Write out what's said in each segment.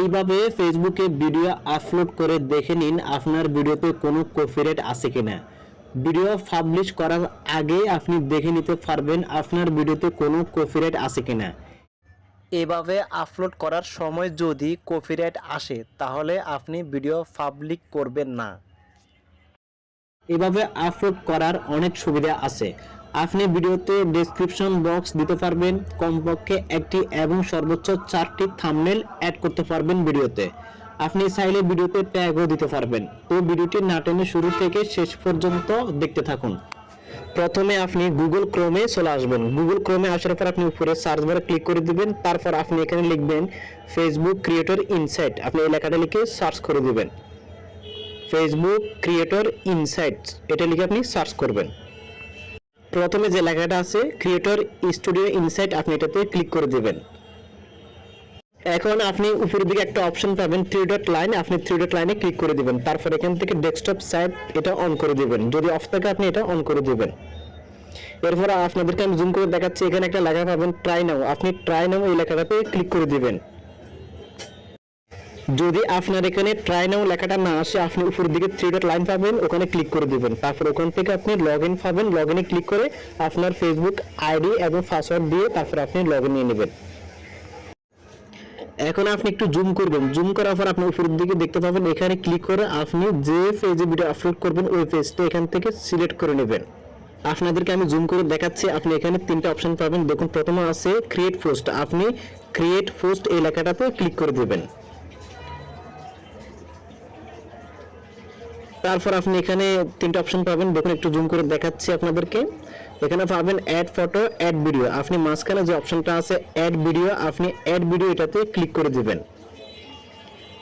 এইভাবে ফেসবুকে video upload করে দেখে নিন আপনার ভিডিওতে কোনো কপিরাইট আছে কিনা। ভিডিও পাবলিশ করার আগে আপনি দেখে নিতে পারবেন আপনার ভিডিওতে কোনো কপিরাইট আছে কিনা। এভাবে আপলোড করার সময় যদি কপিরাইট আসে, তাহলে আপনি ভিডিও পাবলিক করবেন না। এভাবে আপলোড করার অনেক সুবিধা আছে। আপনি ভিডিওতে ডেসক্রিপশন বক্স দিতে পারবেন, কমপক্ষে একটি এবং সর্বোচ্চ চারটি থামনেল অ্যাড করতে পারবেন ভিডিওতে। আপনি চাইলে ভিডিওতে ট্যাগও দিতে পারবেন। তো ভিডিওটি না শুরু থেকে শেষ পর্যন্ত দেখতে থাকুন। প্রথমে আপনি গুগল ক্রোমে চলে আসবেন। গুগল ক্রোমে আসার পর আপনি উপরে সার্চ বারে ক্লিক করে দিবেন। তারপর আপনি এখানে লিখবেন ফেসবুক ক্রিয়েটর ইনসাইট আপনি এই লেখাটা লিখে সার্চ করে দিবেন। ফেসবুক ক্রিয়েটর ইনসাইটস এটা লিখে আপনি সার্চ করবেন। প্রথমে যে লেখাটা আছে ক্রিয়েটর স্টুডিও ইনসাইট আপনি এটাতে ক্লিক করে দিবেন। এখন আপনি উপরের দিকে একটা অপশন পাবেন থ্রি ডট লাইন আপনি থ্রি ডট লাইনে ক্লিক করে দিবেন। তারপর এখান থেকে ডেস্কটপ সাইট এটা অন করে দিবেন। যদি অফ থাকে, আপনি এটা অন করে দিবেন। এরপর আপনাদেরকে আমি জুম করে দেখাচ্ছি, এখানে একটা লেখা পাবেন ট্রাই নাও আপনি ট্রাই নাও এই লেখাটাতে ক্লিক করে দিবেন। যদি আপনার এখানে ট্রাই নাও লেখাটা না আসে, আপনি উপরের দিকে থ্রি ডট লাইন পাবেন, ওখানে ক্লিক করে দিবেন। তারপর ওখান থেকে আপনি লগ ইন পাবেন লগ ইনে ক্লিক করে আপনার ফেসবুক আইডি এবং পাসওয়ার্ড দিয়ে তারপর আপনি লগ ইন নিয়ে নেবেন। এখন আপনি একটু জুম করবেন। জুম করার পর আপনি উপরের দিকে দেখতে পাবেন, এখানে ক্লিক করে আপনি যে পেজে ভিডিও আপলোড করবেন, ওই পেজটা এখান থেকে সিলেক্ট করে নেবেন। আপনাদেরকে আমি জুম করে দেখাচ্ছি, আপনি এখানে তিনটা অপশন পাবেন। দেখুন, প্রথমে আছে ক্রিয়েট পোস্ট আপনি ক্রিয়েট পোস্ট এই লেখাটাতে ক্লিক করে দেবেন। তারপর আপনি এখানে তিনটা অপশন পাবেন। দেখুন, একটু জুম করে দেখাচ্ছি আপনাদেরকে। এখানে পাবেন অ্যাড ফটো অ্যাড ভিডিও আপনি মাঝখানে যে অপশনটা আছে অ্যাড ভিডিও আপনি অ্যাড ভিডিও এটাতে ক্লিক করে দিবেন।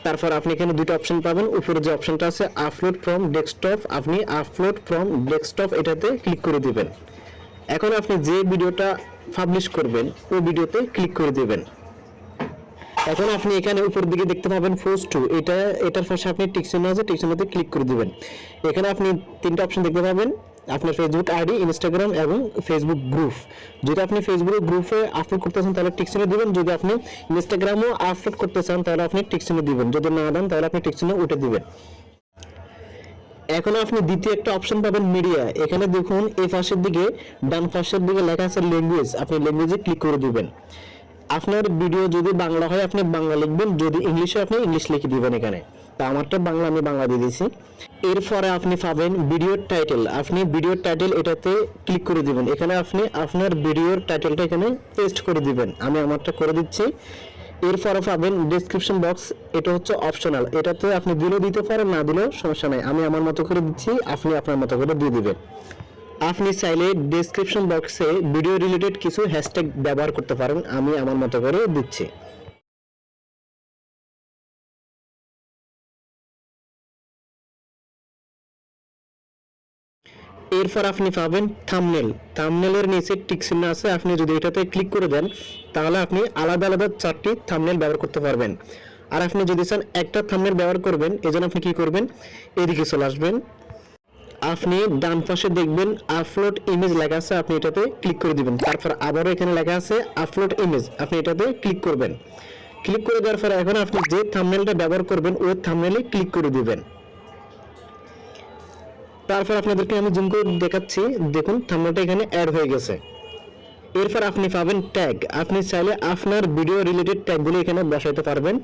তারপর আপনি এখানে দুটো অপশন পাবেন। উপরে যে অপশনটা আছে আপলোড ফ্রম ডেস্কটপ আপনি আপলোড ফ্রম ডেস্কটপ এটাতে ক্লিক করে দিবেন। এখন আপনি যে ভিডিওটা পাবলিশ করবেন, ওই ভিডিওতে ক্লিক করে দিবেন। এখন আপনি এখানে উপর দিকে দেখতে পাবেন ফোর্স টু এটা, এটার পাশে আপনি টিকচিহ্ন আছে টিকচিহ্নতে ক্লিক করে দিবেন। এখানে আপনি তিনটা অপশন দেখতে পাবেন, আপনার ফেসবুক আইডি ইনস্টাগ্রাম এবং ফেসবুক গ্রুপ যদি আপনি ফেসবুক গ্রুপে আপলোড করতে চান, তাহলে টিকচিহ্ন দিবেন। যদি আপনি ইনস্টাগ্রামও আপলোড করতে চান, তাহলে আপনি টিকচিহ্ন দিবেন। যদি না দেন, তাহলে আপনি টিকচিহ্ন উঠে দিবেন। এখন আপনি দ্বিতীয় একটা অপশন পাবেন মিডিয়া এখানে দেখুন এই পাশের দিকে, ডান পাশের দিকে লেখা আছে ল্যাঙ্গুয়েজ আপনি ল্যাঙ্গুয়েজে ক্লিক করে দিবেন। আপনার ভিডিও যদি বাংলা হয়, আপনি বাংলা লিখবেন, যদি ইংলিশে আপনি ইংলিশ লিখে দিবেন এখানে। তা আমারটা বাংলা, আমি বাংলা দিয়ে দিয়েছি এরপরে আপনি পাবেন ভিডিওর টাইটেল আপনি ভিডিওর টাইটেল এটাতে ক্লিক করে দিবেন। এখানে আপনি আপনার ভিডিওর টাইটেলটা এখানে পেস্ট করে দিবেন। আমি আমারটা করে দিচ্ছি। এরপরে পাবেন ডেসক্রিপশন বক্স এটা হচ্ছে অপশনাল এটাতে আপনি দিলেও দিতে পারেন, না দিলেও সমস্যা নাই। আমি আমার মতো করে দিচ্ছি, আপনি আপনার মতো করে দিয়ে দিবেন। আপনি চাইলে ডেসক্রিপশন বক্সে ভিডিও রিলেটেড কিছু হ্যাশট্যাগ ব্যবহার করতে পারেন, আমি আমার মতো করে দিচ্ছি। এরপর আপনি পাবেন থামনেল থামনেলের নিচে টিক চিহ্ন আছে, আপনি যদি এটাতে ক্লিক করে দেন, তাহলে আপনি আলাদা আলাদা চারটি থামনেল ব্যবহার করতে পারবেন। আর আপনি যদি চান একটা থামনেল ব্যবহার করবেন, এজন্য আপনি কি করবেন? এদিকে চলে আসবেন। আপনি ডান পাশে দেখবেন আপলোড ইমেজ লেখা আছে, আপনি এটাতে ক্লিক করে দিবেন। তারপর আবারও এখানে লেখা আছে আপলোড ইমেজ আপনি এটাতে ক্লিক করবেন। ক্লিক করে দেওয়ার পরে এখন আপনি যে থাম্বনেলটা ব্যবহার করবেন, ওই থাম্বনেলে ক্লিক করে দিবেন। তারপর আপনাদেরকে আমি জুম করে দেখাচ্ছি। দেখুন থাম্বনেলটা এখানে অ্যাড হয়ে গেছে। এরপর আপনি পাবেন ট্যাগ আপনি চাইলে আপনার ভিডিও রিলেটেড ট্যাগগুলো এখানে বসাইতে পারবেন।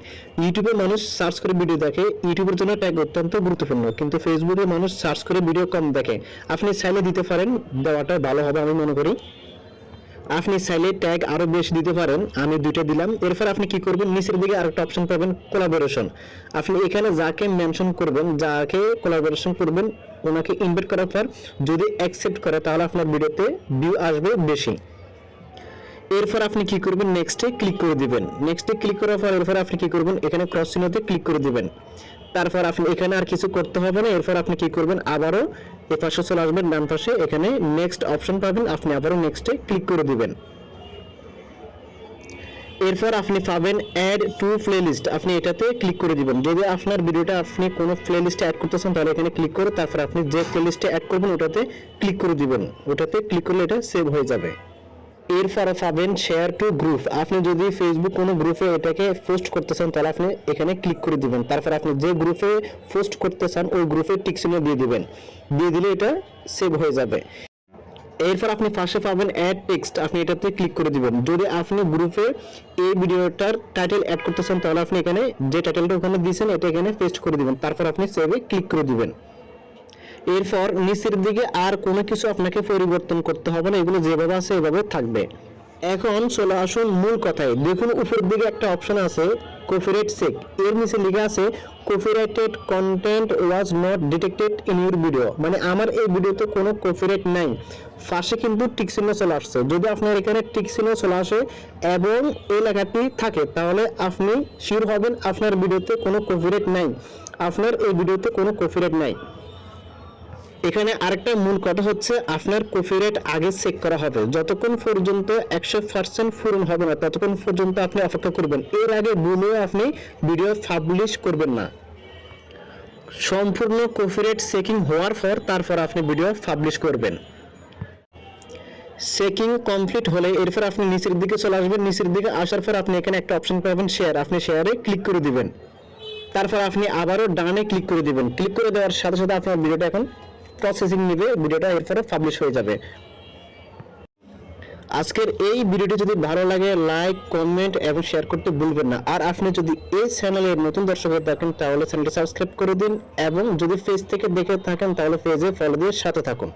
ইউটিউবে মানুষ সার্চ করে ভিডিও দেখে। ইউটিউবের জন্য ট্যাগ অত্যন্ত গুরুত্বপূর্ণ। কিন্তু ফেসবুকে মানুষ সার্চ করে ভিডিও কম দেখে। আপনি চাইলে দিতে পারেন, দেওয়াটা ভালো হবে আমি মনে করি। আপনি চাইলে ট্যাগ আরও বেশি দিতে পারেন। আমি দুইটা দিলাম। এরপর আপনি কি করবেন? নিচের দিকে আরেকটা অপশন পাবেন কোলাবোরেশন আপনি এখানে যাকে মেনশন করবেন, যাকে কোলাবোরেশন করবেন, ওনাকে ইনভাইট করার পর যদি অ্যাকসেপ্ট করে, তাহলে আপনার ভিডিওতে ভিউ আসবে বেশি। এরপর আপনি কি করবেন? নেক্সটে ক্লিক করে দিবেন। নেক্সটে ক্লিক করার পর এরপর আপনি কি করবেন? এখানে ক্রস চিহ্নতে ক্লিক করে দিবেন। তারপর আপনি এখানে আর কিছু করতে হবে না। এরপর আপনি কি করবেন? আবারও এ পাশে চলে আসবেন, ডান পাশে। এখানে নেক্সট অপশন পাবেন। আপনি আবারও নেক্সটে ক্লিক করে দিবেন। এরপর আপনি পাবেন অ্যাড টু প্লেলিস্ট আপনি এটাতে ক্লিক করে দিবেন। যদি আপনার ভিডিওটা আপনি কোনো প্লেলিস্টে অ্যাড করতে চান তাহলে এখানে ক্লিক করে তারপর আপনি যে প্লেলিস্টে অ্যাড করবেন, ওটাতে ক্লিক করে দিবেন। ওটাতে ক্লিক করলে এটা সেভ হয়ে যাবে। এরপরে পাবেন শেয়ার টু গ্রুপ আপনি যদি ফেসবুক কোনো গ্রুপে এটাকে পোস্ট করতে চান তাহলে আপনি এখানে ক্লিক করে দিবেন। তারপর আপনি যে গ্রুপে পোস্ট করতে চান, ওই গ্রুপে টিক চিহ্ন দিয়ে দিবেন। দিয়ে দিলে এটা সেভ হয়ে যাবে। এরপর আপনি পাশে পাবেন অ্যাড টেক্সট আপনি এটাতে ক্লিক করে দিবেন। যদি আপনি গ্রুপে এই ভিডিওটার টাইটেল অ্যাড করতে চান, তাহলে আপনি এখানে যে টাইটেলটা ওখানে দিয়েছেন, এটা এখানে পেস্ট করে দিবেন। তারপর আপনি সেভে ক্লিক করে দিবেন। এরপর নিচের দিকে আর কোনো কিছু আপনাকে পরিবর্তন করতে হবে না, এগুলো যেভাবে আছে এভাবে থাকবে। এখন চলে আসুন মূল কথায়। দেখুন, উপরের দিকে একটা অপশন আছে কপিরাইট চেক এর নিচে লেখা আছে copyrighted content was not detected in your video মানে আমার এই ভিডিওতে কোনো কপিরাইট নাই। পাশে কিন্তু টিক চিহ্ন চলে আসছে। যদি আপনার এখানে টিক চিহ্ন চলে আসে এবং এই লেখাটি থাকে, তাহলে আপনি শিওর হবেন আপনার ভিডিওতে কোনো কপিরাইট নাই। আপনার এই ভিডিওতে কোনো কপিরাইট নাই। এখানে আরেকটা মূল কথা হচ্ছে আপনার কপিরাইট আগে চেক করা হবে। যতক্ষণ পর্যন্ত একশো পার্সেন্ট পূরণ হবে না, ততক্ষণ পর্যন্ত আপনি অপেক্ষা করবেন। এর আগে ভুলেও আপনি ভিডিও পাবলিশ করবেন না। সম্পূর্ণ কপিরাইট চেকিং হওয়ার পর তারপর আপনি ভিডিও পাবলিশ করবেন। চেকিং কমপ্লিট হলে এরপর আপনি নিচের দিকে চলে আসবেন। নিচের দিকে আসার পর আপনি এখানে একটা অপশন পাবেন শেয়ার আপনি শেয়ারে ক্লিক করে দিবেন। তারপর আপনি আবারও ডানে ক্লিক করে দিবেন। ক্লিক করে দেওয়ার সাথে সাথে আপনার ভিডিওটা এখন প্রসেসিং নেবে, ভিডিওটা এরপরে পাবলিশ হয়ে যাবে। আজকের এই ভিডিওটি যদি ভালো লাগে লাইক কমেন্ট এবং শেয়ার করতে ভুলবেন না। আর আপনি যদি এই চ্যানেলে নতুন দর্শক হয়ে থাকেন, তাহলে চ্যানেলটি সাবস্ক্রাইব করে দিন এবং যদি পেজ থেকে দেখে থাকেন, তাহলে পেজে ফলো দিয়ে সাথে থাকুন।